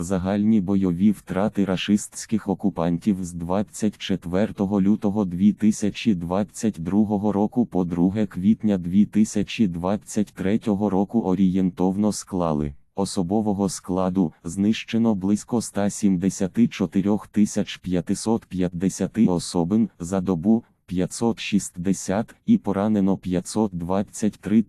Загальні бойові втрати рашистських окупантів з 24 лютого 2022 року по 2 квітня 2023 року орієнтовно склали. Особового складу знищено близько 174 550 особин за добу 560 і поранено 523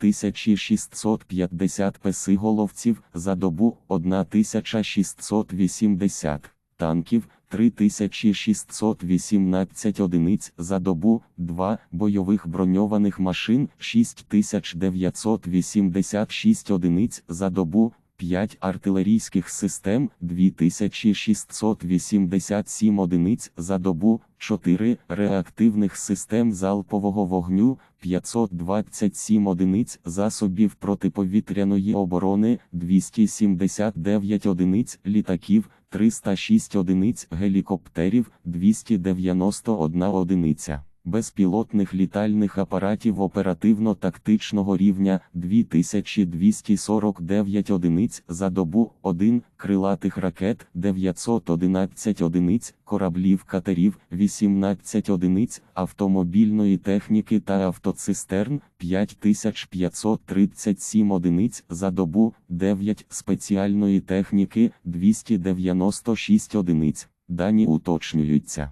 650 песиголовців за добу 1680 танків 3618 одиниць за добу, 2 бойових броньованих машин 6986 одиниць за добу, 5 артилерійських систем 2687 одиниць за добу, 4 реактивних систем залпового вогню 527 одиниць засобів протиповітряної оборони 279 одиниць літаків 306 одиниць гелікоптерів 291 одиниця. Безпілотних літальних апаратів оперативно-тактичного рівня 2249 одиниць за добу, 1 крилатих ракет 911 одиниць, кораблів катерів 18 одиниць, автомобільної техніки та автоцистерн 5537 одиниць за добу, 9 спеціальної техніки 296 одиниць. Дані уточнюються.